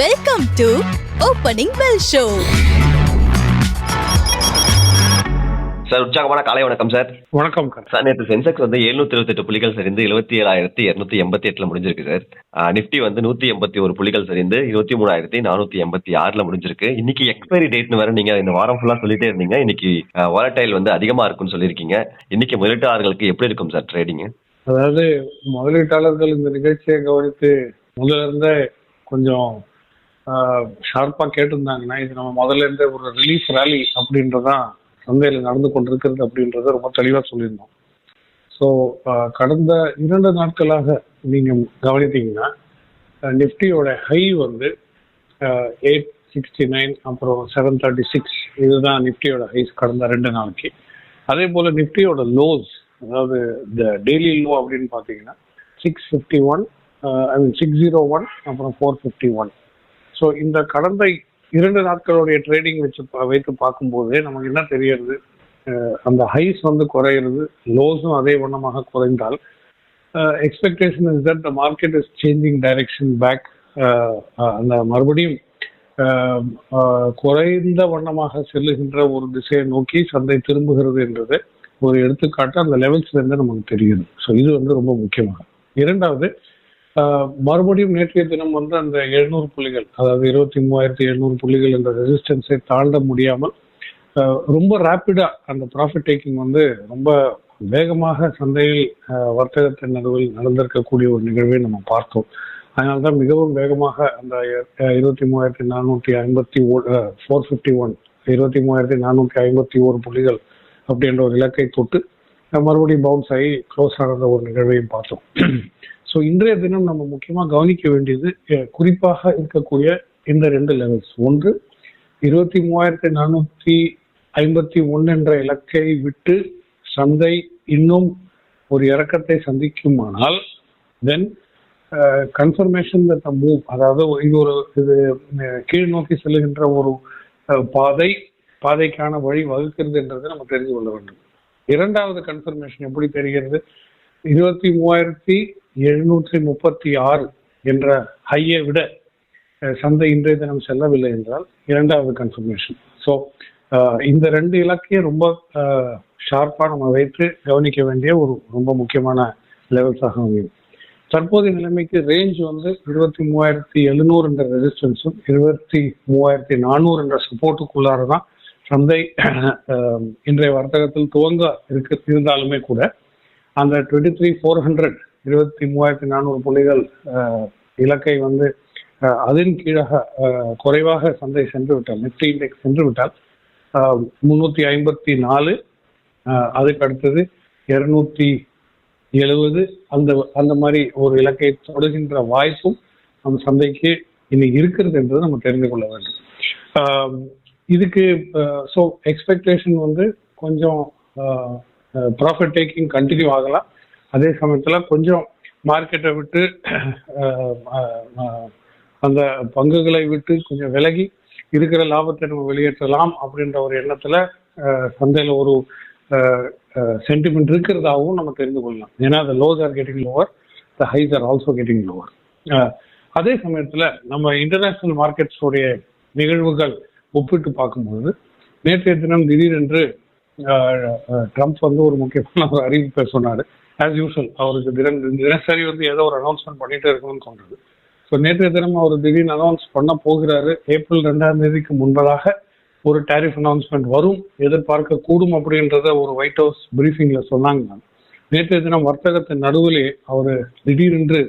Welcome to opening bell show sir உற்சாகமான காலை வணக்கம் சார் வணக்கம். சார் நேற்று சென்செக்ஸ் வந்து எழுநூத்தி இருபத்தெட்டு புள்ளிகள் சரிந்து எழுபத்தி ஏழாயிரத்தி இருநூத்தி எண்பத்தி எட்டுல முடிஞ்சிருக்கு சார் ஆஹ் நிஃப்டி வந்து நூத்தி எண்பத்தி ஒரு புள்ளிகள் சரிந்து இருபத்தி மூணாயிரத்தி நானூத்தி எண்பத்தி ஆறுல முடிஞ்சிருக்கு. இன்னைக்கு எக்ஸ்பைரி டேட்னு வேற நீங்க இந்த வாரம் ஃபுல்லா சொல்லிட்டே இருந்தீங்க. இன்னைக்கு வாலட்டைல் வந்து அதிகமா இருக்கும்னு சொல்லியிருக்கீங்க. இன்னைக்கு முதலீட்டாளர்களுக்கு எப்படி இருக்கும் சார் ட்ரேடிங் அதாவது முதலீட்டாளர்கள் இந்த நிகழ்ச்சியை கவனித்து முதல்ல இருந்தே கொஞ்சம் ஷார்ப்பாக கேட்டிருந்தாங்கன்னா இது நம்ம முதல்ல இருந்தே ஒரு ரிலீஃப் ரேலி அப்படின்றதான் சந்தையில் நடந்து கொண்டிருக்கிறது அப்படின்றத ரொம்ப தெளிவாக சொல்லியிருந்தோம். ஸோ கடந்த இரண்டு நாட்களாக நீங்கள் கவனித்தீங்கன்னா நிஃப்டியோட ஹை வந்து எயிட் சிக்ஸ்டி நைன் அப்புறம் செவன் தேர்ட்டி சிக்ஸ் இதுதான் நிஃப்டியோட ஹைஸ் கடந்த ரெண்டு நாளைக்கு. அதே போல் நிஃப்டியோட லோஸ் அதாவது இந்த டெய்லி லோ அப்படின்னு பார்த்தீங்கன்னா six fifty one I mean six zero one அப்புறம் ஃபோர் ஃபிஃப்டி ஒன் ஸோ இந்த கடந்த இரண்டு நாட்களுடைய ட்ரேடிங் வச்சு பா- வைத்து பார்க்கும்போதே நமக்கு என்ன தெரியறது அந்த ஹைஸ் வந்து குறையிறது லோஸும் அதே வண்ணமாக குறைந்தால் expectation is that the market is changing direction back அந்த மறுபடியும் குறைந்த வண்ணமாக செல்லுகின்ற ஒரு திசையை நோக்கி சந்தை திரும்புகிறது என்றது ஒரு எடுத்துக்காட்டு. அந்த லெவல்ஸ்ல இருந்து நமக்கு தெரியுது. ஸோ இது வந்து ரொம்ப முக்கியமாக. இரண்டாவது மறுபடியும் நேற்றைய தினம் வந்து அந்த எழுநூறு புள்ளிகள் அதாவது இருபத்தி மூவாயிரத்தி எழுநூறு புள்ளிகள் என்ற ரெசிஸ்டன்ஸை தாண்ட முடியாமல் ரொம்ப ரேப்பிடா அந்த ப்ராஃபிட் டேக்கிங் வந்து ரொம்ப வேகமாக சந்தையில் வர்த்தகத்தின் நடுவில் நடந்திருக்கக்கூடிய ஒரு நிகழ்வை நம்ம பார்த்தோம். அதனால்தான் மிகவும் வேகமாக அந்த இருபத்தி மூவாயிரத்தி நானூற்றி ஐம்பத்தி ஓ ஃபோர் ஃபிஃப்டி ஒன் இருபத்தி மூவாயிரத்தி நானூற்றி ஐம்பத்தி ஓரு புள்ளிகள் அப்படின்ற ஒரு இலக்கை தொட்டு மறுபடியும் பவுன்ஸ் ஆகி க்ளோஸ் ஆனத ஒரு நிகழ்வையும் பார்த்தோம். ஸோ இன்றைய தினம் நம்ம முக்கியமாக கவனிக்க வேண்டியது குறிப்பாக இருக்கக்கூடிய இந்த ரெண்டு லெவல்ஸ் ஒன்று இருபத்தி மூவாயிரத்தி நானூற்றி ஐம்பத்தி ஒன்று என்ற இலக்கை விட்டு சந்தை இன்னும் ஒரு இறக்கத்தை சந்திக்குமானால் தென் கன்ஃபர்மேஷன் தட் மூவ் அதாவது இது ஒரு இது கீழ் நோக்கி செல்லுகின்ற ஒரு பாதை பாதைக்கான வழி வகுக்கிறது என்றதை நம்ம தெரிந்து கொள்ள வேண்டும். இரண்டாவது கன்ஃபர்மேஷன் எப்படி தெரிகிறது? இருபத்தி மூவாயிரத்தி எழுநூற்றி முப்பத்தி ஆறு என்ற ஹையை விட சந்தை இன்றைய தினம் செல்லவில்லை என்றால் இரண்டாவது கன்ஃபர்மேஷன் ஸோ இந்த ரெண்டு இலக்கையும் ரொம்ப ஷார்ப்பாக நம்ம வைத்து கவனிக்க வேண்டிய ஒரு ரொம்ப முக்கியமான லெவல்ஸாக அமையும். தற்போதைய நிலைமைக்கு ரேஞ்ச் வந்து இருபத்தி மூவாயிரத்தி எழுநூறு என்ற ரெசிஸ்டன்ஸும் இருபத்தி மூவாயிரத்தி நானூறு என்ற சப்போர்ட்டுக்குள்ளார தான் சந்தை இன்றைய வர்த்தகத்தில் துவங்க இருக்கு இருந்தாலுமே கூட. அந்த டுவெண்ட்டி த்ரீ ஃபோர் ஹண்ட்ரட் இருபத்தி மூவாயிரத்தி நானூறு புள்ளிகள் இலக்கை வந்து அதன் கீழாக குறைவாக சந்தை சென்று விட்டால் நிப்டி இண்டெக்ஸ் சென்று விட்டால் முன்னூத்தி ஐம்பத்தி நாலு அதுக்கு அடுத்தது இருநூத்தி எழுபது அந்த அந்த மாதிரி ஒரு இலக்கை தொடுகின்ற வாய்ப்பும் நம்ம சந்தைக்கு இனி இருக்கிறது என்பதை நம்ம தெரிந்து கொள்ள வேண்டும். இதுக்கு ஸோ எக்ஸ்பெக்டேஷன் வந்து கொஞ்சம் ப்ராஃபிட் டேக்கிங் கண்டினியூ ஆகலாம். அதே சமயத்தில் கொஞ்சம் மார்க்கெட்டை விட்டு அந்த பங்குகளை விட்டு கொஞ்சம் விலகி இருக்கிற லாபத்தை நம்ம வெளியேற்றலாம் அப்படின்ற ஒரு எண்ணத்தில் சந்தையில் ஒரு சென்டிமெண்ட் இருக்கிறதாகவும் நம்ம தெரிந்து கொள்ளலாம். ஏன்னா the lows are getting lower the highs are also getting lower அதே சமயத்தில் நம்ம இன்டர்நேஷ்னல் மார்க்கெட்ஸோடைய நிகழ்வுகள் ஒப்பிட்டு பார்க்கும்போது நேற்றைய தினம் திடீரென்று ட்ரம்ப் வந்து ஒரு முக்கியமான ஒரு அறிவிப்பை சொன்னார். ஆஸ் யூஷுவல் அவருக்கு தினம் தினசரி வந்து ஏதோ ஒரு அனௌன்ஸ்மெண்ட் பண்ணிட்டே இருக்கணும்னு தோன்றது. ஸோ நேற்றைய தினம் அவர் திடீர்னு அனௌன்ஸ் பண்ண போகிறாரு. ஏப்ரல் ரெண்டாம் தேதிக்கு முன்பதாக ஒரு டாரிஃப் அனௌன்ஸ்மெண்ட் வரும். எதிர்பார்க்க கூடும் அப்படின்றத ஒரு ஒயிட் ஹவுஸ் பிரீஃபிங்ல சொன்னாங்க. நேற்றைய தினம் வர்த்தகத்தின் நடுவிலே அவர் திடீரென்று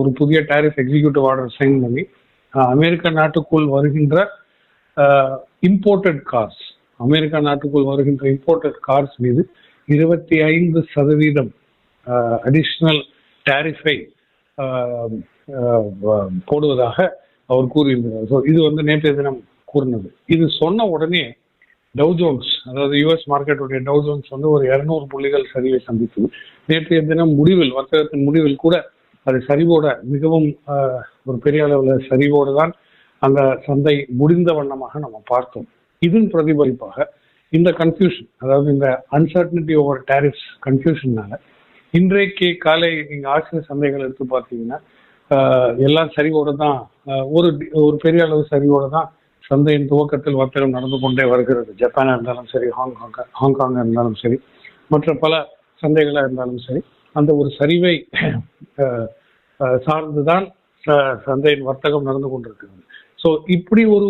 ஒரு புதிய டாரிஃப் எக்ஸிக்யூட்டிவ் ஆர்டர் சைன் பண்ணி அமெரிக்க நாட்டுக்குள் வருகின்ற இம்போர்ட்டட் கார்ஸ் அமெரிக்கா நாட்டுக்குள் வருகின்ற இம்போர்ட்டட் கார்ஸ் மீது இருபத்தி ஐந்து சதவீதம் அடிஷ்னல் டாரிஃபை போடுவதாக அவர் கூறியிருந்தார் ஸோ இது வந்து நேற்றைய தினம் கூறினது. இது சொன்ன உடனே டவ் ஜோன்ஸ் அதாவது யூஎஸ் மார்க்கெட்டுடைய டவு ஜோன்ஸ் வந்து ஒரு இருநூறு புள்ளிகள் சரிவை சந்தித்தது. நேற்றைய தினம் முடிவில் வர்த்தகத்தின் முடிவில் கூட அது சரிவோட மிகவும் ஆஹ், ஒரு பெரிய அளவில் சரிவோடு தான் அந்த சந்தை முடிந்த வண்ணமாக நம்ம பார்த்தோம். இதன் பிரதிபலிப்பாக இந்த கன்ஃபியூஷன் அதாவது இந்த அன்சர்டனிட்டி ஓவர் டேரிஃப்ஸ் கன்ஃபியூஷன்னால இன்றைக்கு காலை நீங்கள் ஆசிய சந்தைகள் எடுத்து பார்த்தீங்கன்னா எல்லாம் சரிவோடு தான் ஒரு ஒரு பெரிய அளவு சரிவோட தான் சந்தையின் துவக்கத்தில் வர்த்தகம் நடந்து கொண்டே வருகிறது. ஜப்பானாக இருந்தாலும் சரி ஹாங்காங் ஹாங்காங்காக இருந்தாலும் சரி மற்ற பல சந்தைகளாக இருந்தாலும் சரி அந்த ஒரு சரிவை சார்ந்து தான் சார்ந்துதான் சந்தையின் வர்த்தகம் நடந்து கொண்டிருக்கிறது. ஸோ இப்படி ஒரு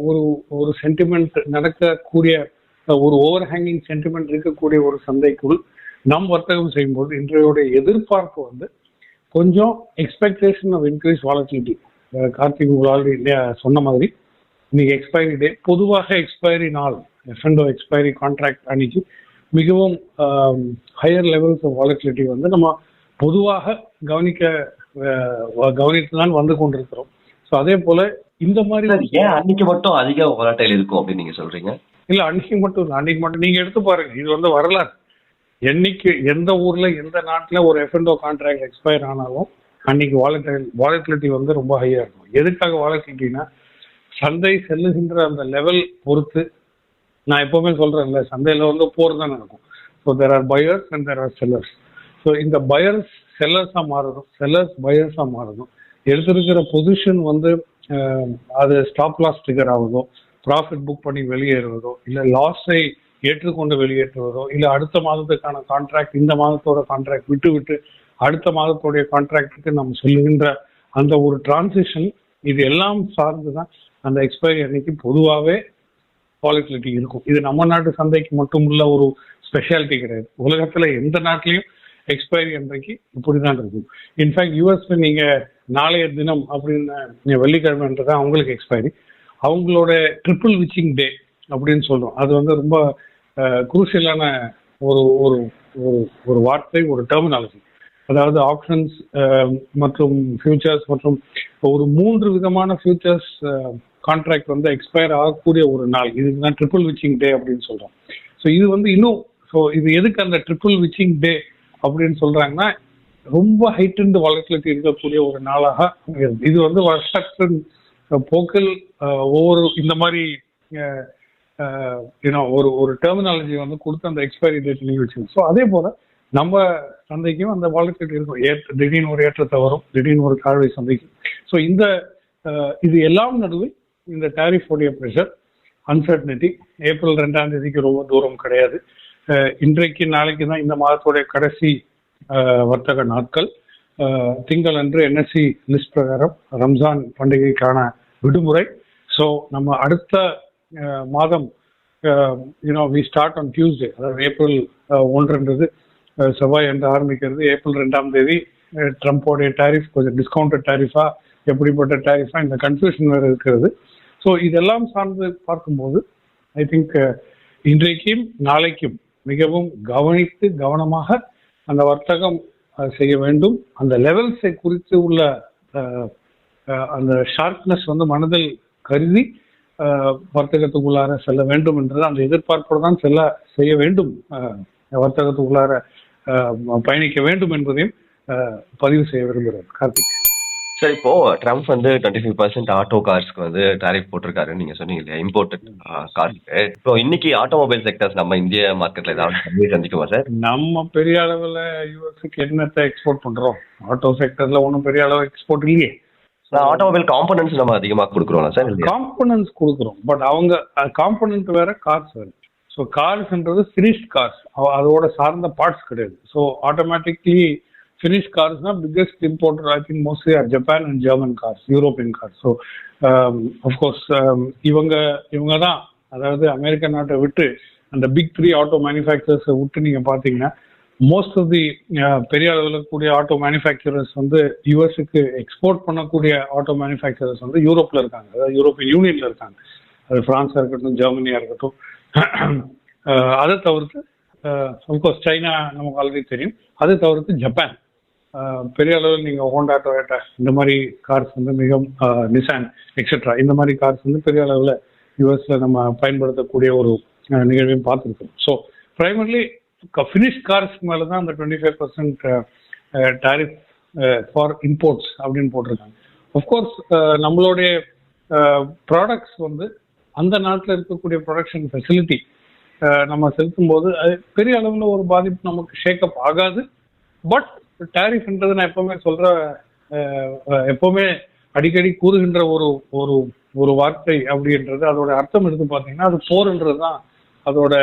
ஒரு ஒரு சென்டிமெண்ட் நடக்கக்கூடிய ஒரு ஓவர் ஹேங்கிங் சென்டிமெண்ட் இருக்கக்கூடிய ஒரு சந்தைக்குள் நாம் வர்த்தகம் செய்யும்போது இன்றையோடைய எதிர்பார்ப்பு வந்து கொஞ்சம் expectation of increase volatility Karthik already சொன்ன மாதிரி இன்னைக்கு எக்ஸ்பைரி டே பொதுவாக எக்ஸ்பைரி நாள் எஃப்என்டோ எக்ஸ்பைரி கான்ட்ராக்ட் அன்னைக்கு மிகவும் ஹையர் லெவல்ஸ் ஆஃப் வாலட்டிலிட்டி வந்து நம்ம பொதுவாக கவனிக்க கவனித்து தான் வந்து கொண்டிருக்கிறோம். அதே போல இந்த மாதிரி ஏன் அன்னைக்கு மட்டும் அதிக volatile இருக்கும் அப்படின்னு நீங்க சொல்றீங்க? இல்ல அன்னைக்கு மட்டும் அன்னைக்கு மட்டும் நீங்க எடுத்து பாருங்க. இது வந்து வரலாறு. என்னைக்கு எந்த ஊர்ல எந்த நாட்டுல ஒரு எஃப்என்டோ கான்ட்ராக்ட் எக்ஸ்பயர் ஆனாலும் அன்னைக்கு வாலட்டில் வாலட்டிலிட்டி வந்து ரொம்ப ஹையா இருக்கும். எதுக்காக வாலட்டிலிட்டினா சந்தை செல்லுகின்ற அந்த லெவல் பொறுத்து நான் எப்பவுமே சொல்றேன்ல சந்தையில வந்து போர் தான் நடக்கும். So there are buyers and there are sellers so இந்த பயர்ஸ் செல்லர்ஸாக மாறணும். செல்லர்ஸ் பயர்ஸாக மாறணும். எடுத்திருக்கிற பொசிஷன் வந்து அது ஸ்டாப் லாஸ் ட்ரிகர் ஆகுதோ ப்ராஃபிட் புக் பண்ணி வெளியேறுவதோ இல்லை லாஸை ஏற்றுக்கொண்டு வெளியேற்றுவதோ இல்லை அடுத்த மாதத்துக்கான கான்ட்ராக்ட் இந்த மாதத்தோட கான்ட்ராக்ட் விட்டு விட்டு அடுத்த மாதத்தோடைய கான்ட்ராக்டுக்கு நம்ம சொல்லுகின்ற அந்த ஒரு டிரான்சிஷன் இது எல்லாம் சார்ந்து தான் அந்த எக்ஸ்பைரி அன்னைக்கு பொதுவாகவே பாலிசிலிட்டி இருக்கும். இது நம்ம நாட்டு சந்தைக்கு மட்டும் உள்ள ஒரு ஸ்பெஷாலிட்டி கிடையாது. உலகத்தில் எந்த நாட்டிலையும் எக்ஸ்பைரி அன்றைக்கு இப்படிதான் இருக்கும். இன்ஃபேக்ட் யூஎஸ்ல நீங்கள் நாளைய தினம் அப்படின்னு நீங்க வெள்ளிக்கிழமைன்றது அவங்களுக்கு எக்ஸ்பைரி அவங்களோட ட்ரிபிள் விச்சிங் டே அப்படின்னு சொல்கிறோம் அது வந்து ரொம்ப குரூஷியலான ஒரு ஒரு ஒரு- ஒரு வார்த்தை ஒரு டெர்மினாலஜி அதாவது ஆப்ஷன்ஸ் மற்றும் ஃபியூச்சர்ஸ் மற்றும் ஒரு மூன்று விதமான ஃபியூச்சர்ஸ் கான்ட்ராக்ட் வந்து எக்ஸ்பயர் ஆகக்கூடிய ஒரு நாள். இதுக்கு தான் ட்ரிபிள் விச்சிங் டே அப்படின்னு சொல்கிறோம் ஸோ இது வந்து இன்னும் ஸோ இது எதுக்கு அந்த ட்ரிபிள் விச்சிங் டே அப்படின்னு சொல்கிறாங்கன்னா ரொம்ப ஹைட்டண்ட் வாலட்டிலிட்டி இருக்கக்கூடிய ஒரு நாளாக அமைகிறது. இது வந்து வருஷத்தின் போக்கில் ஒவ்வொரு இந்த மாதிரி யூனோ ஒரு ஒரு டெர்மினாலஜி வந்து கொடுத்து அந்த எக்ஸ்பைரி டேட் நீங்க வச்சுக்கணும் ஸோ அதே போல நம்ம சந்தைக்கும் அந்த வாலட்டிலிட்டி இருக்கும். ஏற்ற திடீர்னு ஒரு ஏற்றத்தை வரும் திடீர்னு ஒரு தாழ்வை சந்தைக்கும் ஸோ இந்த இது எல்லாம் நடுவில் இந்த டேரிஃப் உடைய ப்ரெஷர் அன்சர்டனிட்டி ஏப்ரல் ரெண்டாம் தேதிக்கு ரொம்ப தூரம் கிடையாது. இன்றைக்கு நாளைக்கு தான் இந்த மாதத்துடைய கடைசி வர்த்தக நாட்கள். திங்களன்று என்எஸ்சி லிஸ்ட் பிரகாரம் ரம்ஜான் பண்டிகைக்கான விடுமுறை. ஸோ நம்ம அடுத்த மாதம் you know we start on Tuesday அதாவது ஏப்ரல் ஒன்றுன்றது. செவ்வாய் என்று ஆரம்பிக்கிறது. ஏப்ரல் ரெண்டாம் தேதி ட்ரம்ப்போடைய டாரிஃப் கொஞ்சம் டிஸ்கவுண்டட் டாரிஃபா எப்படிப்பட்ட டாரிஃபா இந்த கன்ஃபியூஷன் வேறு இருக்கிறது. ஸோ இதெல்லாம் சார்ந்து பார்க்கும்போது ஐ திங்க் இன்றைக்கும் நாளைக்கும் மிகவும் கவனித்து கவனமாக அந்த வர்த்தகம் செய்ய வேண்டும். அந்த லெவல்ஸை குறித்து உள்ள அந்த ஷார்ப்னஸ் வந்து மனதில் கருதி வர்த்தகத்துக்குள்ளார செல்ல வேண்டும் என்றது அந்த எதிர்பார்ப்போடு தான் செல்ல செய்ய வேண்டும். வர்த்தகத்துக்குள்ளார பயணிக்க வேண்டும் என்பதையும் பதிவு செய்ய விரும்புகிறேன். கார்த்திக். சார் இப்போ ட்ரம்ப் வந்து டுவெண்ட்டி ஃபைவ் பர்சன்ட் ஆட்டோ கார்ஸ்க்கு வந்து டாரிஃப் போட்டிருக்காருன்னு நீங்க சொன்னீங்க இல்லையா? இம்போர்ட்டட் கார்ஸ்க்கு இப்போ இன்னைக்கு ஆட்டோமொபைல் செக்டர்ஸ் நம்ம இந்திய மார்க்கெட்ல ஏதாவது சந்திக்குமா சார் நம்ம பெரிய அளவில் யூஎஸ்க்கு என்னத்தை எக்ஸ்போர்ட் பண்றோம்? ஆட்டோ செக்டர்ல ஒன்றும் பெரிய அளவு எக்ஸ்போர்ட் இல்லையே. ஆட்டோமொபைல் காம்பனன்ட்ஸ் நம்ம அதிகமா கொடுக்குறோம்ல சார் இல்லையா? காம்பனன்ட்ஸ் கொடுக்குறோம். பட் அவங்க காம்பனன்ட் வேற கார்ஸ் வேற. ஸோ கார்ஸ்ன்றது ஃபினிஷ்ட் கார்ஸ் அதோட சார்ந்த பார்ட்ஸ் கிடையாது. So automatically finish கார்ஸ்னா biggest importer I think mostly are Japan and German cars European cars so of course இவங்க இவங்க தான். அதாவது அமெரிக்க நாட்டை விட்டு அந்த பிக் த்ரீ ஆட்டோ மேனுஃபேக்சரர்ஸை விட்டு நீங்கள் பார்த்தீங்கன்னா மோஸ்ட் ஆஃப் தி பெரிய அளவில் கூடிய ஆட்டோ மேனுஃபேக்சரர்ஸ் வந்து யூஎஸ்க்கு எக்ஸ்போர்ட் பண்ணக்கூடிய ஆட்டோ மேனுஃபேக்சரர்ஸ் வந்து யூரோப்ல இருக்காங்க. அதாவது யூரோப்பியன் யூனியன்ல இருக்காங்க. அது ஃப்ரான்ஸாக இருக்கட்டும் ஜெர்மனியாக இருக்கட்டும். அதை தவிர்த்து அஃப்கோர்ஸ் சைனா நமக்கு ஆல்ரெடி தெரியும். அதை தவிர்த்து ஜப்பான் பெரிய அளவில் நீங்கள் ஹோண்டா டொயோட்டா இந்த மாதிரி கார்ஸ் வந்து மிகவும் நிசான் எக்ஸெட்ரா இந்த மாதிரி கார்ஸ் வந்து பெரிய அளவில் யூஎஸ்ல நம்ம பயன்படுத்தக்கூடிய ஒரு நிகழ்வையும் பார்த்துருக்கோம். ஸோ ப்ரைமர்லி ஃபினிஷ் கார்ஸ் மேலே தான் அந்த twenty five percent tariff for imports அப்படின்னு போட்டிருக்காங்க. அஃப்கோர்ஸ் நம்மளுடைய ப்ராடக்ட்ஸ் வந்து அந்த நாட்டில் இருக்கக்கூடிய ப்ரொடக்ஷன் ஃபெசிலிட்டி நம்ம செலுத்தும் போது அது பெரிய அளவில் ஒரு பாதிப்பு நமக்கு ஷேக்கப் ஆகாது. பட் டேரிஃப்ன்றது நான் எப்பவுமே சொல்ற எப்பவுமே அடிக்கடி கூறுகின்ற ஒரு ஒரு ஒரு வார்த்தை அப்படின்றது அதோட அர்த்தம் எடுத்து பார்த்தீங்கன்னா அது போர்ன்றது தான் அதோட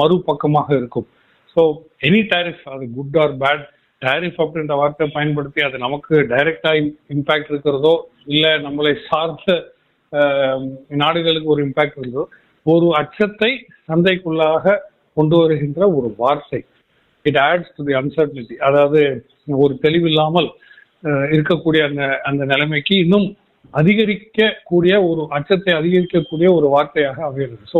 மறுபக்கமாக இருக்கும். ஸோ எனி டேரிஃப் அது குட் ஆர் பேட் டேரிஃப் அப்படின்ற வார்த்தையை பயன்படுத்தி அது நமக்கு டைரக்டா இம்பாக்ட் இருக்கிறதோ இல்லை நம்மளை சார்ந்த நாடுகளுக்கு ஒரு இம்பாக்ட் இருந்ததோ ஒரு அச்சத்தை சந்தைக்குள்ளாக கொண்டு வருகின்ற ஒரு வார்த்தை. It adds to the uncertainty அதாவது ஒரு தெளிவில்லாமல் அஹ், இருக்கக்கூடிய அந்த அந்த நிலைமைக்கு இன்னும் அதிகரிக்கக்கூடிய ஒரு அச்சத்தை அதிகரிக்கக்கூடிய ஒரு வார்த்தையாக அமைகிறது. ஸோ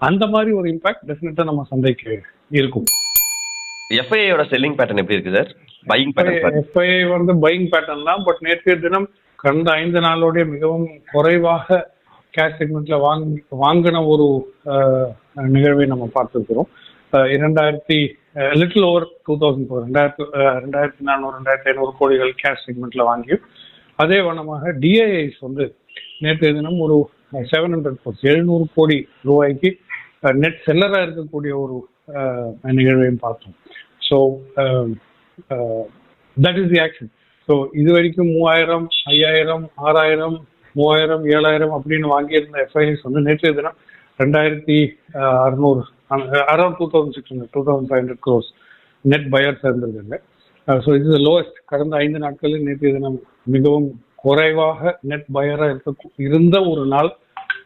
அந்த மாதிரி ஒரு இம்பாக்ட் டெஃபினட்டா நம்ம சந்தைக்கு இருக்கும். எஃப்ஐயோட செல்லிங் பேட்டர்ன் எப்படி இருக்கு சார் பையிங் பேட்டர்ன் எஃப்ஐஐ வந்து பையிங் பேட்டர்ன் தான் பட் நேற்றைய தினம் கடந்த ஐந்து நாளோடைய மிகவும் குறைவாக கேஷ் செக்மெண்ட்ல வாங்கி வாங்கின ஒரு நிகழ்வை நம்ம பார்த்துருக்கிறோம். இரண்டாயிரத்தி little over two thousand four ரெண்டாயிரத்து uh, ரெண்டாயிரத்தி நானூறு ரெண்டாயிரத்தி ஐநூறு கோடிகள் கேஷ் செக்மெண்ட்ல வாங்கியும் அதே வண்ணமாக டிஐஐஸ் வந்து நேற்றைய தினம் ஒரு செவன் ஹண்ட்ரட் கோர்ஸ் எழுநூறு கோடி ரூபாய்க்கு uh, நெட் செல்லராக இருக்கக்கூடிய ஒரு uh, நிகழ்வையும் பார்த்தோம். So that is the action so இது வரைக்கும் மூவாயிரம் ஐயாயிரம் ஆறாயிரம் மூவாயிரம் ஏழாயிரம் அப்படின்னு வாங்கியிருந்த எஃப்ஐஎஸ் வந்து நேற்றைய தினம் ரெண்டாயிரத்தி அறுநூறு around two thousand six hundred two thousand five hundred gross net buyers இருந்திருக்காங்க ஸோ இது லோவஸ்ட் கடந்த ஐந்து நாட்களில் நேற்று தினம் மிகவும் குறைவாக நெட் பயராக இருக்க இருந்த ஒரு நாள்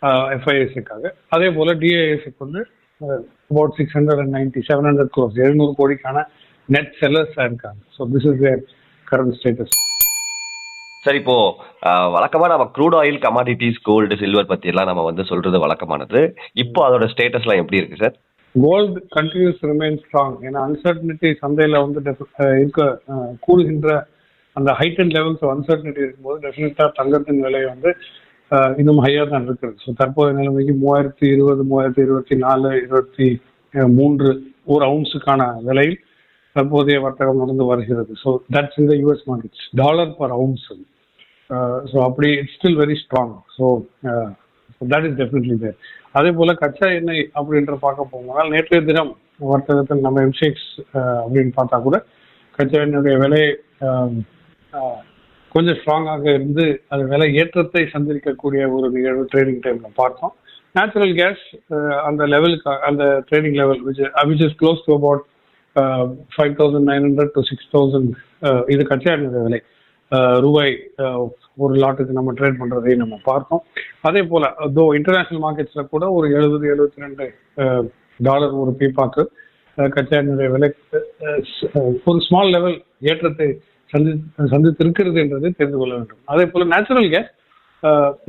uh, எஃப்ஐஎஸ்க்காக அதே போல் டிஐஎஸ்க்கு வந்து about six hundred and ninety seven hundred crores எழுநூறு கோடிக்கான நெட் செல்லர்ஸாக இருக்காங்க. So this is their current status sir இப்போ ஆஹ், வழக்கமா நம்ம crude oil commodities gold silver பத்தி எல்லாம் நம்ம வந்து சொல்றது வழக்கமானது. இப்போ அதோட ஸ்டேட்டஸ்லாம் எப்படி இருக்கு sir gold continues remain strong ஏன்னா அன்சர்டனிட்டி சந்தையில் வந்து இருக்க கூடுகின்ற அந்த ஹைட்டன் லெவல்ஸ் அன்சர்டனிட்டி இருக்கும்போது டெஃபினட்டாக தங்கத்தின் விலை வந்து இன்னும் ஹையாக தான் இருக்கிறது. ஸோ தற்போதைய நிலைமைக்கு மூவாயிரத்தி இருபது மூவாயிரத்தி இருபத்தி நாலு இருபத்தி மூன்று ஒரு அவுன்ஸுக்கான விலையில் தற்போதைய வர்த்தகம் நடந்து வருகிறது. ஸோ தட்ஸ் இந்த US markets dollar per ounce so அப்படி it's still very strong so that is definitely there அதே போல கச்சா எண்ணெய் அப்படின்ற பார்க்க போகும்போது நேற்றைய தினம் வர்த்தகத்தில் நம்ம எம்சிஎக்ஸ் அப்படின்னு பார்த்தா கூட கச்சா எண்ணெயுடைய விலை கொஞ்சம் ஸ்ட்ராங்காக இருந்து அது விலை ஏற்றத்தை சந்திக்கக்கூடிய ஒரு நிகழ்வு ட்ரேடிங் டைம்ல பார்த்தோம். நேச்சுரல் கேஸ் அந்த லெவலுக்கு அந்த trading level which which is close to about five thousand nine hundred to six thousand இது கச்சா எண்ணெய் விலை. ரூபாய் ஒரு லாட்டுக்கு நம்ம ட்ரேட் பண்றதையும் நம்ம பார்த்தோம். அதே போல தோ இன்டர்நேஷனல் மார்க்கெட்ஸ்ல கூட ஒரு எழுபது எழுபத்தி ரெண்டு டாலர் ஒரு பீப்பாக்கு கச்சா எண்ணெய் விலை ஒரு ஸ்மால் லெவல் ஏற்றத்தை சந்தி சந்தித்திருக்கிறது என்பதை தெரிந்து கொள்ள வேண்டும். அதே போல natural gas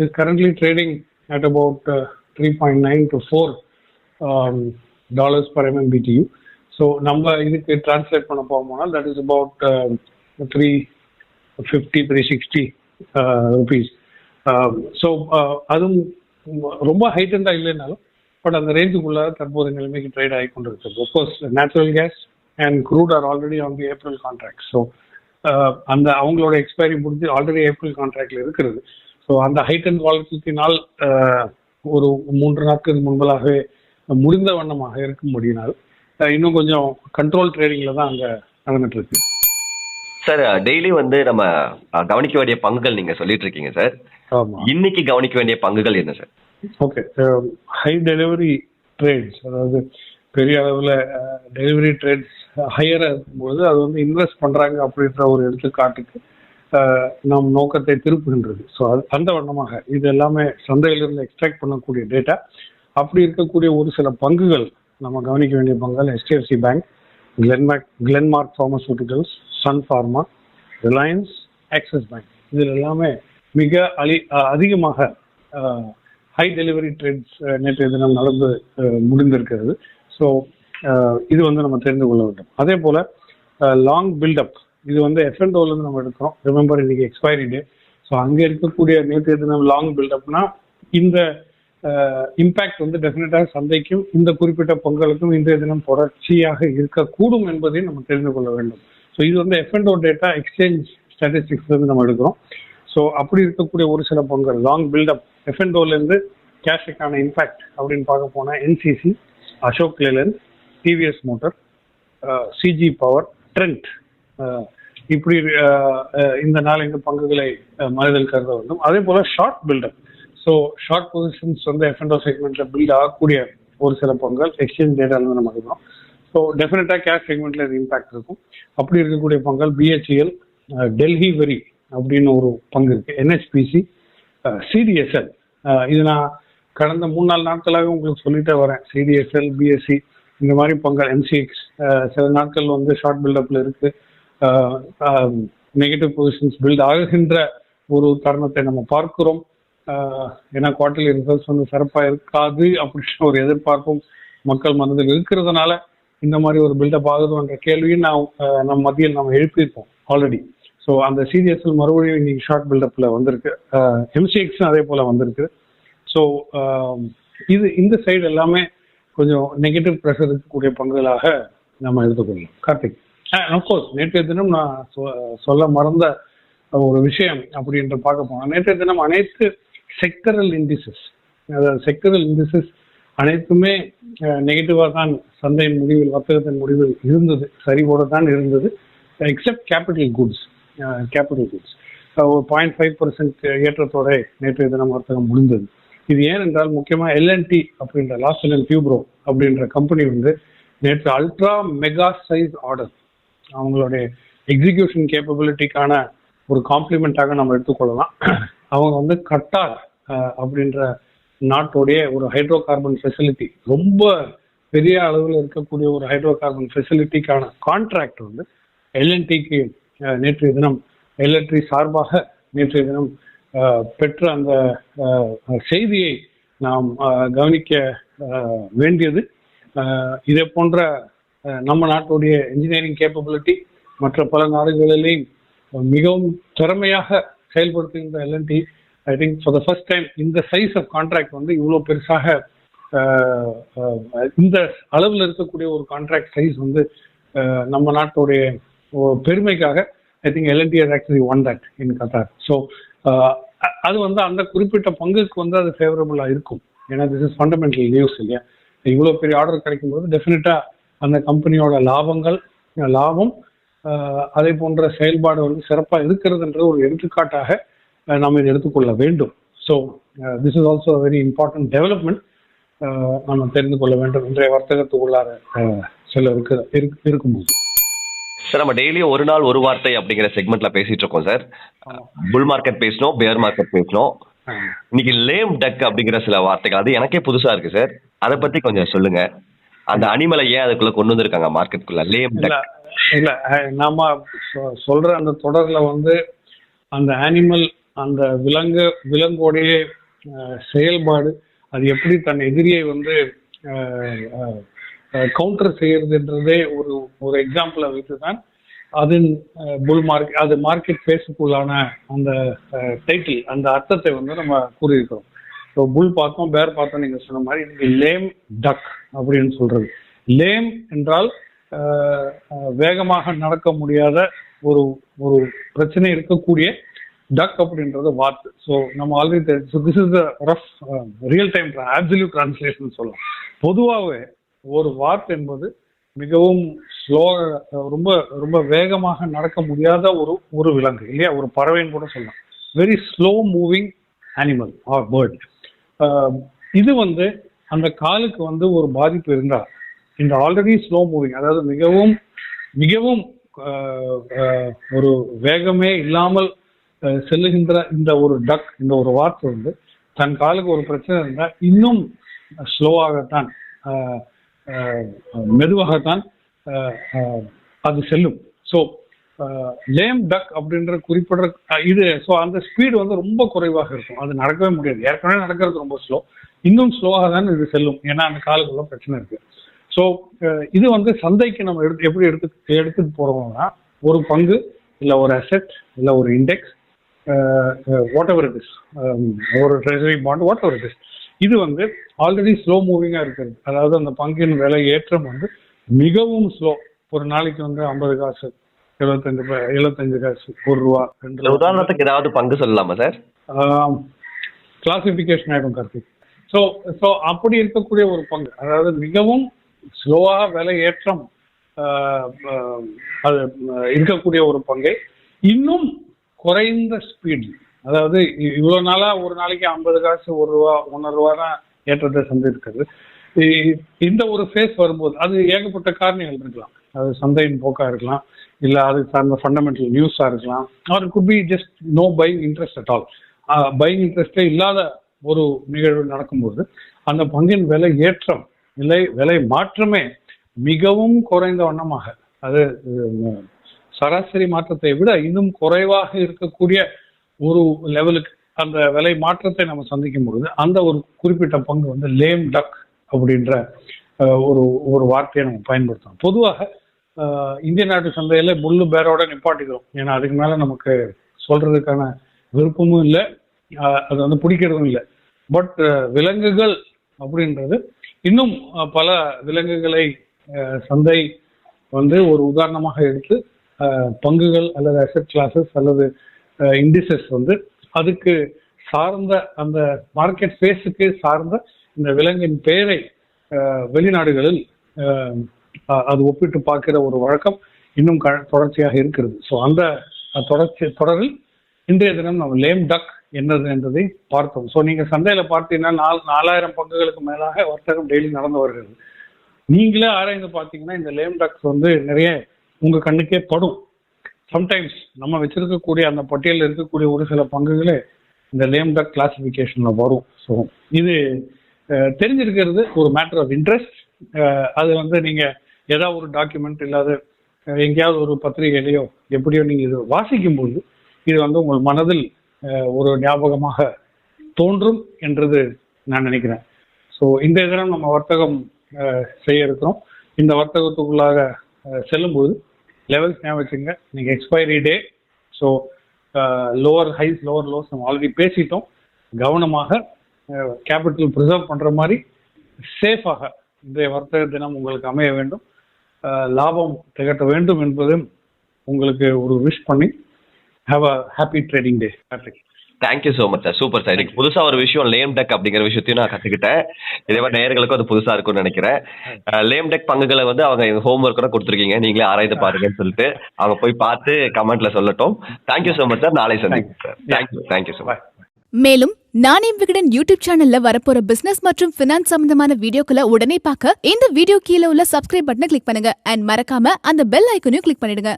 is currently trading at about three point nine to four dollars per MMBtu so நம்ம இதுக்கு டிரான்ஸ்லேட் பண்ண போகும்போனால் that is about three fifty three sixty rupees so அதுவும் ரொம்ப ஹைட்டண்டாக இல்லைனாலும் பட் அந்த ரேஞ்சுக்குள்ள தற்போதைய நிலைமைக்கு ட்ரேட் ஆகி கொண்டிருக்கிறது. Of course natural gas and crude are already on the April contract so அந்த அவங்களோட எக்ஸ்பைரி முடிஞ்சு ஆல்ரெடி ஏப்ரல் கான்ட்ராக்டில் இருக்கிறது. ஸோ அந்த ஹைட் அண்ட் வாலட்டிலிட்டினால் ஒரு மூன்று நாட்களுக்கு முன்பதாகவே முடிந்த வண்ணமாக இருக்க முடியினால் இன்னும் கொஞ்சம் கண்ட்ரோல் ட்ரேடிங்ல தான் அங்கே நடந்துட்டு இருக்கு. சார் டெய்லி வந்து நம்ம அஹ், கவனிக்க வேண்டிய பங்குகள் நீங்க சொல்லிட்டு இருக்கீங்க சார் இன்னைக்கு கவனிக்க வேண்டிய பங்குகள் என்ன sir okay high delivery trades அதாவது பெரிய அளவில் டெலிவரி ட்ரேட்ஸ் ஹையராக இருக்கும்பொழுது அது வந்து இன்வெஸ்ட் பண்ணுறாங்க அப்படின்ற ஒரு எடுத்துக்காட்டுக்கு அஹ், நம் நோக்கத்தை திருப்புகின்றது. ஸோ அது அந்த வண்ணமாக இது எல்லாமே சந்தையிலிருந்து எக்ஸ்ட்ராக்ட் பண்ணக்கூடிய டேட்டா அப்படி இருக்கக்கூடிய ஒரு சில பங்குகள் நம்ம கவனிக்க வேண்டிய பங்குகள் HDFC bank Glenmark Glenmark pharmaceuticals Sun Pharma Reliance Axis bank இதில் எல்லாமே மிக அலி அதிகமாக ஹை டெலிவரி ட்ரேட்ஸ் நேற்றைய தினம் நடந்து முடிந்திருக்கிறது. ஸோ இது வந்து நம்ம தெரிந்து கொள்ள வேண்டும். அதே போல் லாங் பில்டப் இது வந்து எஃப்என்டோலேருந்து நம்ம எடுக்கிறோம். ரிமெம்பர் இன்னைக்கு எக்ஸ்பைரி டே ஸோ அங்கே இருக்கக்கூடிய நேற்றைய தினம் லாங் பில்டப்னா இந்த இம்பேக்ட் வந்து டெஃபினட்டாக சந்தைக்கும் இந்த குறிப்பிட்ட பொங்கலுக்கும் இன்றைய தினம் தொடர்ச்சியாக இருக்கக்கூடும் என்பதை நம்ம தெரிந்து கொள்ள வேண்டும். ஸோ இது வந்து எஃப்என்டோ டேட்டா எக்ஸ்சேஞ்ச் ஸ்டாட்டிஸ்டிக்ஸ்லேருந்து நம்ம எடுக்கிறோம். ஸோ அப்படி இருக்கக்கூடிய ஒரு சில பொங்கல் லாங் பில்டப் எஃப்என்டோலேருந்து கேஷுக்கான இம்பேக்ட் அப்படின்னு பார்க்க போனால் NCC Ashok Leyland TVS motor CG power Trent இப்படி இந்த நாள் இந்த பங்குகளை மனதில் கருத வேண்டும். அதே போல short buildup so short positions வந்து எஃப்என்டோ செக்மெண்ட்ல பில்ட் ஆகக்கூடிய ஒரு சில பங்குகள் எக்ஸ்சேஞ்ச் டேட்டால நம்ம எடுக்கிறோம். ஸோ டெஃபினட்டா கேஷ் செக்மெண்ட்ல இது இம்பாக்ட் இருக்கும். அப்படி இருக்கக்கூடிய பங்குகள் பிஹெச்இஎல் டெல்லி வெரி அப்படின்னு ஒரு பங்கு இருக்கு. என்ஹெச்பிசி சிடிஎஸ்எல் இது நான் கடந்த மூணு நாலு நாட்களாக உங்களுக்கு சொல்லிட்டே வரேன். சிடிஎஸ்எல் பிஎஸ்சி இந்த மாதிரி பங்கு எம்சிஎக்ஸ் சில நாட்கள் வந்து ஷார்ட் பில்டப்ல இருக்கு. நெகட்டிவ் பொசிஷன்ஸ் பில்ட் ஆகுகின்ற ஒரு தருணத்தை நம்ம பார்க்கிறோம். ஏன்னா குவார்டர்லி ரிசல்ட்ஸ் வந்து சிறப்பாக இருக்காது அப்படின்னு ஒரு எதிர்பார்ப்பும் மக்கள் மனதில் இருக்கிறதுனால இந்த மாதிரி ஒரு பில்டப் ஆகுதுன்ற கேள்வியும் நான் ஆஹ் நம்ம மத்தியில் நம்ம எழுப்பியிருப்போம் ஆல்ரெடி ஸோ அந்த சிடிஎஸ்எல் மறுபடியும் இன்னைக்கு ஷார்ட் பில்டப்ல வந்திருக்கு. எம்சிஎக்ஸும் அதே போல வந்திருக்கு. ஸோ இது இந்த சைடு எல்லாமே கொஞ்சம் நெகட்டிவ் ப்ரெஷர் இருக்கக்கூடிய பங்குகளாக நம்ம எடுத்துக்கொள்ளலாம். கார்த்திக். அஃப்கோர்ஸ் நேற்றைய தினம் நான் சொ- சொல்ல மறந்த ஒரு விஷயம் அப்படின்ற பார்க்க போனோம். நேற்றைய தினம் அனைத்து செக்டரல் இண்டிசஸ் அதாவது செக்டரல் இண்டிசஸ் அனைத்துமே நெகட்டிவாக தான் சந்தையின் முடிவில் வர்த்தகத்தின் முடிவில் இருந்தது. சரிவோட தான் இருந்தது. Except capital goods capital goods ஒரு பாயிண்ட் ஃபைவ் பர்சன்ட் ஏற்றத்தோட நேற்றைய தினம் வர்த்தகம் முடிந்தது. இது ஏனென்றால் முக்கியமாக எல்என்டி அப்படின்ற லாஸ்ட் அண்ட் பியூப்ரோ அப்படின்ற கம்பெனி வந்து நேற்று அல்ட்ரா மெகா சைஸ் ஆர்டர் அவங்களுடைய எக்ஸிகியூஷன் கேப்பபிலிட்டிக்கான ஒரு காம்ப்ளிமெண்ட்டாக நம்ம எடுத்துக்கொள்ளலாம். அவங்க வந்து கட்டார் அப்படின்ற நாட்டுடைய ஒரு ஹைட்ரோ கார்பன் ஃபெசிலிட்டி ரொம்ப பெரிய அளவில் இருக்கக்கூடிய ஒரு ஹைட்ரோ கார்பன் ஃபெசிலிட்டிக்கான கான்ட்ராக்ட் வந்து எல்என்டிக்கு நேற்றைய தினம் எல்என்டி சார்பாக நேற்றைய தினம் பெற்ற அந்த செய்தியை நாம் கவனிக்க வேண்டியது. இதே போன்ற நம்ம நாட்டுடைய இன்ஜினியரிங் கேப்பபிலிட்டி மற்ற பல நாடுகளிலேயும் மிகவும் திறமையாக செயல்படுத்துகின்ற L and T I think for the first time இந்த சைஸ் ஆஃப் கான்ட்ராக்ட் வந்து இவ்வளோ பெருசாக இந்த அளவில் இருக்கக்கூடிய ஒரு கான்ட்ராக்ட் சைஸ் வந்து நம்ம நாட்டுடைய பெருமைக்காக I think L and T has actually won that in Qatar so அது வந்து அந்த குறிப்பிட்ட பங்குக்கு வந்து அது ஃபேவரபுளாக இருக்கும். ஏன்னா திஸ் இஸ் ஃபண்டமெண்டல் நியூஸ் இல்லையா? இவ்வளோ பெரிய ஆர்டர் கிடைக்கும்போது டெஃபினட்டாக அந்த கம்பெனியோட லாபங்கள் லாபம் அதே போன்ற செயல்பாடு வந்து சிறப்பாக இருக்கிறதுன்ற ஒரு எடுத்துக்காட்டாக நாம் இதை எடுத்துக்கொள்ள வேண்டும். So this is also very important development நம்ம தெரிந்து கொள்ள வேண்டும். இன்றைய வர்த்தகத்துக்குள்ளார சில இருக்க இருக்கு- இருக்கும்போது. சார் நம்ம டெய்லியும் ஒரு நாள் ஒரு வார்த்தை அப்படிங்கிற செக்மெண்ட்ல பேசிட்டு இருக்கோம் சார். புல் மார்க்கெட் பேசணும் பேர் மார்க்கெட் பேசணும் இன்னைக்கு லேம் டக் அப்படிங்கிற சில வார்த்தைகள் அது எனக்கே புதுசா இருக்கு சார் அதை பத்தி கொஞ்சம் சொல்லுங்க. அந்த அனிமலை ஏன் அதுக்குள்ள கொண்டு வந்திருக்காங்க மார்க்கெட்டுக்குள்ள லேம் டக் இல்ல நாம சொல்ற அந்த தொடர்ல வந்து அந்த அனிமல் அந்த விலங்கு விலங்கோடைய செயல்பாடு அது எப்படி தன் எதிரியை வந்து கவுண்டர் செய்யறதுன்றதே ஒரு ஒரு எக்ஸாம்பிளை வைத்துதான் அதன் புல் மார்க்கெட் அது மார்க்கெட் பேஸுக்குள்ளான அந்த டைட்டில் அந்த அர்த்தத்தை வந்து நம்ம கூறியிருக்கிறோம். ஸோ புல் பார்த்தோம் பேர் பார்த்தோம் நீங்க சொன்ன மாதிரி லேம் டக் அப்படின்னு சொல்றது. லேம் என்றால் வேகமாக நடக்க முடியாத ஒரு ஒரு பிரச்சனை இருக்கக்கூடிய டக் அப்படின்றது வாத்து ஸோ நம்ம ஆல்ரெடி தெரிஞ்சு this is rough real time absolute translation சொல்லலாம். பொதுவாகவே ஒரு வாத் என்பது மிகவும் ஸ்லோ ரொம்ப ரொம்ப வேகமாக நடக்க முடியாத ஒரு ஒரு விலங்கு இல்லையா? ஒரு பறவைன்னு கூட சொல்லலாம். Very slow moving animal or bird இது வந்து அந்த காலுக்கு வந்து ஒரு பாதிப்பு இருந்தால் இந்த ஆல்ரெடி ஸ்லோ மூவிங் அதாவது மிகவும் மிகவும் ஒரு வேகமே இல்லாமல் செல்லுகின்ற இந்த ஒரு டக் இந்த ஒரு வார்த்தை வந்து தன் காலுக்கு ஒரு பிரச்சனை இருந்தால் இன்னும் ஸ்லோவாகத்தான் மெதுவாகத்தான் அது செல்லும். ஸோ லேம் டக் அப்படின்ற குறிப்பிடுற இது ஸோ அந்த ஸ்பீடு வந்து ரொம்ப குறைவாக இருக்கும். அது நடக்கவே முடியாது. ஏற்கனவே நடக்கிறது ரொம்ப ஸ்லோ இன்னும் ஸ்லோவாக தான் இது செல்லும். ஏன்னா அந்த காலுக்குள்ள பிரச்சனை இருக்கு. ஸோ இது வந்து சந்தைக்கு நம்ம எடுத்து எப்படி எடுத்து எடுத்துட்டு போறோம்னா ஒரு பங்கு இல்லை ஒரு அசெட் இல்லை ஒரு index what ever it is ஒரு treasury bond what it is இது வந்து ஆல்ரெடி ஸ்லோ மூவிங்காக இருக்கிறது. அதாவது அந்த பங்கின் விலை ஏற்றம் வந்து மிகவும் ஸ்லோ ஒரு நாளைக்கு வந்து ஐம்பது காசு எழுபத்தஞ்சு எழுபத்தஞ்சு காசு ஒரு ரூபா ரெண்டு உதாரணத்துக்கு ஏதாவது பங்கு சொல்லலாமா சார் கிளாசிஃபிகேஷன் ஆகிடும் கார்த்திக். ஸோ ஸோ அப்படி இருக்கக்கூடிய ஒரு பங்கு அதாவது மிகவும் ஸ்லோவாக விலை ஏற்றம் ஆஹ், அது இருக்கக்கூடிய ஒரு பங்கை. இன்னும் குறைந்த ஸ்பீட் அதாவது இ- நாளாக நாளா ஒரு நாளைக்கு ஐம்பது காசு ஒரு ரூபா ஒன்றரை ரூபா தான் ஏற்றத்தை சந்திருக்கிறது இந்த ஒரு ஃபேஸ் வரும்போது அது ஏகப்பட்ட காரணிகள் இருக்கலாம். அது சந்தையின் போக்கா இருக்கலாம் இல்லை அது சார்ந்த ஃபண்டமெண்டல் நியூஸாக இருக்கலாம். Or could be just no buying interest at all buying இன்ட்ரெஸ்டே இல்லாத ஒரு நிகழ்வு நடக்கும்போது அந்த பங்கின் விலை ஏற்றம் விலை விலை மாற்றமே மிகவும் குறைந்த வண்ணமாக. அது சராசரி மாற்றத்தை விட இன்னும் குறைவாக இருக்கக்கூடிய ஒரு லெவலுக்கு அந்த விலை மாற்றத்தை நம்ம சந்திக்கும் பொழுது அந்த ஒரு குறிப்பிட்ட பங்கு வந்து லேம் டக் அப்படின்ற ஒரு ஒரு வார்த்தையை நம்ம பயன்படுத்தணும் பொதுவாக இந்திய நாட்டு சந்தையில முள்ளு பேரோட நிப்பாட்டிக்கிறோம். ஏன்னா அதுக்கு மேல நமக்கு சொல்றதுக்கான விருப்பமும் இல்லை. அது வந்து பிடிக்கிறதும் இல்லை. பட் விலங்குகள் அப்படின்றது இன்னும் பல விலங்குகளை சந்தை வந்து ஒரு உதாரணமாக எடுத்து பங்குகள் அல்லது அசெட் கிளாஸஸ் அல்லது இண்டிசஸ் வந்து அதுக்கு சார்ந்த அந்த மார்க்கெட் ஸ்பேஸுக்கு சார்ந்த இந்த விலங்கின் பெயரை வெளிநாடுகளில் அது ஒப்பிட்டு பார்க்கிற ஒரு வழக்கம் இன்னும் க- தொடர்ச்சியாக இருக்கிறது. ஸோ அந்த தொடர்ச்சி தொடரில் இன்றைய தினம் நம்ம லேம் டக் என்னது என்பதை பார்த்தோம். ஸோ நீங்கள் சந்தையில் பார்த்தீங்கன்னா நாலு நாலாயிரம் பங்குகளுக்கு மேலாக வர்த்தகம் டெய்லி நடந்து வருகிறது. நீங்களே ஆராய்ந்து பார்த்தீங்கன்னா இந்த லேம் டாக்ஸ் வந்து நிறைய உங்கள் கண்ணுக்கே படும். சம்டைம்ஸ் நம்ம வச்சிருக்கக்கூடிய அந்த பட்டியலில் இருக்கக்கூடிய ஒரு சில பங்குகளே இந்த லேம் டாக் கிளாசிஃபிகேஷனில் வரும். ஸோ இது தெரிஞ்சிருக்கிறது ஒரு மேட்டர் ஆஃப் இன்ட்ரெஸ்ட் அது வந்து நீங்கள் ஏதாவது ஒரு டாக்குமெண்ட் இல்லாத எங்கேயாவது ஒரு பத்திரிகையிலையோ எப்படியோ நீங்கள் இது வாசிக்கும்போது இது வந்து உங்கள் மனதில் ஒரு ஞாபகமாக தோன்றும் என்றது நான் நினைக்கிறேன். ஸோ இந்த தினம் நம்ம வர்த்தகம் செய்ய இருக்கிறோம். இந்த வர்த்தகத்துக்குள்ளாக செல்லும்போது லெவல்ஸ் ஞாபகம் வச்சுங்க expiry day so lower highs lower lows நம்ம ஆல்ரெடி பேசிட்டோம். கவனமாக கேபிட்டல் ப்ரிசர்வ் பண்ணுற மாதிரி சேஃபாக இன்றைய வர்த்தக தினம் உங்களுக்கு அமைய வேண்டும். லாபம் திகட்ட வேண்டும் என்பதும் உங்களுக்கு ஒரு விஷ் பண்ணி have a happy trading day Patrick thank you so much sir super sir இன்னைக்கு புதுசா ஒரு விஷயம் லேம் டெக் அப்படிங்கிற விஷயத்தையும் நான் கத்துக்கிட்டேன். இதே மாதிரி நேயர்களுக்கும் அது புதுசா இருக்கும்னு நினைக்கிறேன். லேம் டெக் பங்குகளை வந்து அவங்க ஹோம் ஒர்க் கூட கொடுத்துருக்கீங்க. நீங்களே ஆராய்ந்து பாருங்கன்னு சொல்லிட்டு அவங்க போய் பார்த்து கமெண்ட்ல சொல்லட்டும். தேங்க்யூ ஸோ மச் சார் நாளை சந்திப்போம். Sir thank you thank you so much மேலும் நாணயம் விகடன் யூடியூப் சேனல்ல வரப்போற பிசினஸ் மற்றும் பினான்ஸ் சம்பந்தமான வீடியோக்களை உடனே பார்க்க இந்த வீடியோ கீழே உள்ள சப்ஸ்கிரைப் பட்டனை கிளிக் பண்ணுங்க. அண்ட் மறக்காம அந்த பெல் ஐக்கனையும் கிளிக் பண்ணிடுங்க.